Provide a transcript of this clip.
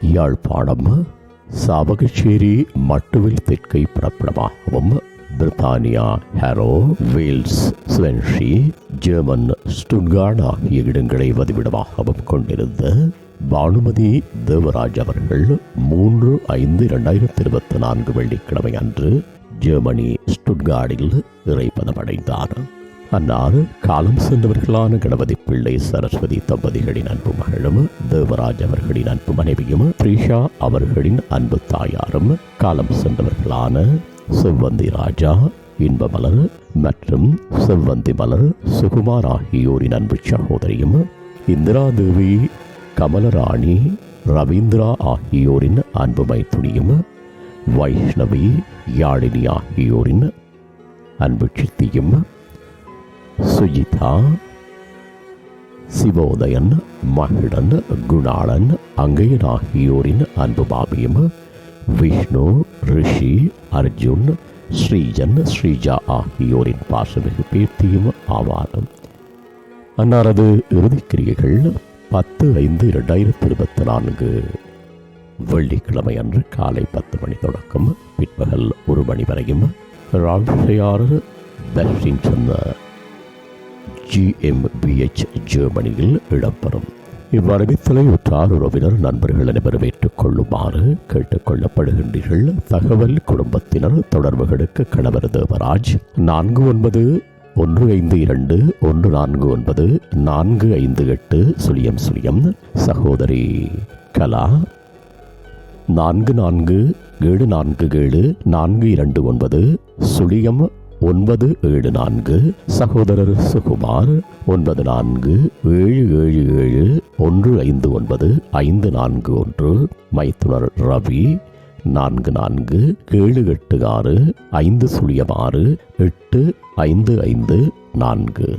யாழ்ப்பாணம் சாவகச்சேரி மட்டுவில் தெற்கை பிரபலமாகவும் பிரித்தானியா Harrow Wales Swansea German Stuttgart ஆகிய இடங்களை வதிவிடமாகவும் கொண்டிருந்த பானுமதி தேவராஜ் அவர்கள் மூன்று ஐந்து இரண்டாயிரத்தி இருபத்தி நான்கு வெள்ளிக்கிழமை அன்று ஜெர்மனி ஸ்டுட்கார்டில் இறைப்பதமடைந்தார் அன்னாறு காலம் சென்றவர்களான கணபதி பிள்ளை சரஸ்வதி தம்பதிகளின் அன்பு மகளும் தேவராஜ் அவர்களின் அன்பு மனைவியும் த்ரிஷா அவர்களின் அன்பு தாயாரும் காலம் சென்றவர்களான செவ்வந்தி ராஜா இன்பமலர் மற்றும் செவ்வந்தி மலர் சுகுமார் ஆகியோரின் அன்பு சகோதரியும் இந்திரா தேவி கமலராணி ரவீந்திரா ஆகியோரின் அன்பு மைத்துனியும் வைஷ்ணவி யாழினி ஆகியோரின் அன்பு சித்தியும் சுஜிதா சிவோதயன் மகிழன் குணாளன் அங்கையன் ஆகியோரின் அன்பு பாபியம் விஷ்ணு ரிஷி அர்ஜுன் ஸ்ரீஜன் ஸ்ரீஜா ஆகியோரின் பாசமிகு பேர்த்தியும் ஆவாரம். அன்னாரது இறுதிக்கிரியைகள் பத்து ஐந்து இரண்டாயிரத்தி இருபத்தி நான்கு. வெள்ளிக்கிழமை அன்று காலை பத்து மணி தொடக்கம் பிற்பகல் ஒரு மணி வரையும் ராஷியாரர் தர்ஷின் சொன்ன ஜிஎம்பிஎச் ஜெர்மனியில் இடம்பெறும். இவ்வறிவித்தலை உற்றார் உறவினர் நண்பர்கள் அனைவரும் ஏற்றுக்கொள்ளுமாறு கேட்டுக்கொள்ளப்படுகின்றீர்கள். தகவல் குடும்பத்தினர் தொடர்புகளுக்கு கணவர் தேவராஜ் நான்கு ஒன்பது ஒன்று ஐந்து இரண்டு ஒன்று நான்கு ஒன்பது நான்கு ஐந்து எட்டு சுழியம் சுழியம் சகோதரி கலா நான்கு நான்கு ஏழு நான்கு ஏழு நான்கு இரண்டு ஒன்பது சுழியம் ஒன்பது ஏழு நான்கு சகோதரர் சுகுமார் ஒன்பது நான்கு ஏழு ஏழு ஏழு ஒன்று ஐந்து ஒன்பது ஐந்து நான்கு ஒன்று மைத்துனர் ரவி நான்கு நான்கு ஏழு எட்டு ஆறு ஐந்து சுழியம் ஆறு எட்டு ஐந்து ஐந்து நான்கு.